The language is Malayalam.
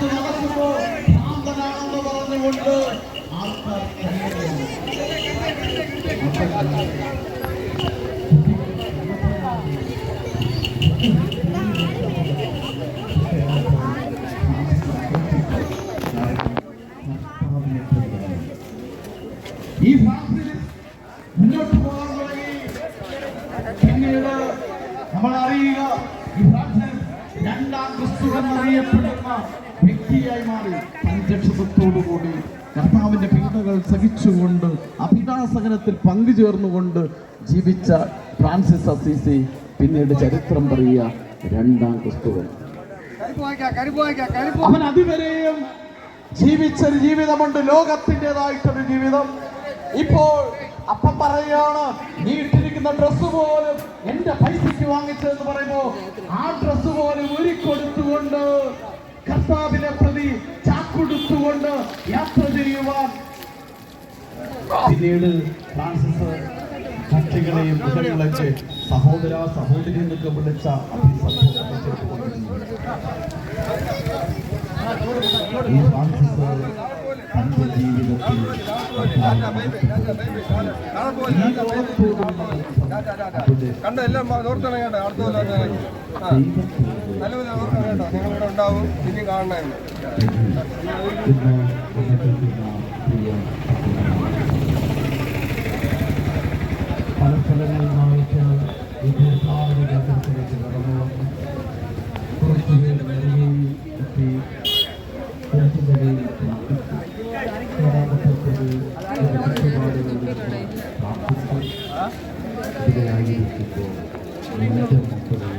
കൊണ്ട് നടക്കുമ്പോൾ ഭ്രാന്തനാണെന്ന് പറഞ്ഞുകൊണ്ട് ആൾക്കാർ ഈ ഫാസിൽ മുന്നോട്ട് പോകാൻ തുടങ്ങി. പിന്നീട് നമ്മൾ അറിയുക ഈ ഫാസിൽ എന്നറിയപ്പെടുന്ന വ്യക്തിയായി മാറി സംരക്ഷണത്തോടുകൂടി കർത്താവിന്റെ പീഡകൾ സഹിച്ചുകൊണ്ട് അഭിദാസകനത്തിൽ പങ്കുചേർന്നുകൊണ്ട് ജീവിച്ച ഫ്രാൻസിസ് അസീസി പിന്നീട് ചരിത്രം പറയുക രണ്ടാം ക്രിസ്തുവൻ അവൻ അതുവരെയും ജീവിച്ചൊരു ജീവിതമുണ്ട്. ലോകത്തിന്റെതായിട്ടൊരു ജീവിതം. ഇപ്പോൾ അപ്പം പറയുകയാണ് നീ ഇട്ടിരിക്കുന്ന ഡ്രസ്സ് പോലും എന്റെ പൈസയ്ക്ക് വാങ്ങിച്ചതെന്ന് പറയുമ്പോ ആ ഡ്രസ്സ് പോലും ഒരുക്കൊടുത്തുകൊണ്ട് കർത്താവിനെ പ്രതി ചാക്കൊടുത്തുകൊണ്ട് യാത്ര ചെയ്യുവാൻ. പിന്നീട് ഫ്രാൻസിസ് കക്ഷികളെയും മൃഗങ്ങളൊക്കെ സഹോദര സഹോദരി എന്നൊക്കെ വിളിച്ച ഈ ഫ്രാൻസിസ് തന്റെ ജീവിതത്തിൽ കണ്ട എല്ലാം ഓർത്താണ് കേട്ടോ അടുത്ത കൊല്ലം ദൈവത്തോട് നല്ലപോലെ ഓർക്കണം കേട്ടോ നിങ്ങളിവിടെ ഉണ്ടാവും. ഇനി പ്രിയ പല സ്ഥലങ്ങളിലായിട്ട് ഈ തീർത്ഥാടന കേന്ദ്രത്തിലേക്ക് കടന്നു വന്നു. കുറച്ചുപേർ നിറയെ എത്തി. കുറച്ചുപേരെ പ്രാർത്ഥിച്ചു ってて、みんなで本当に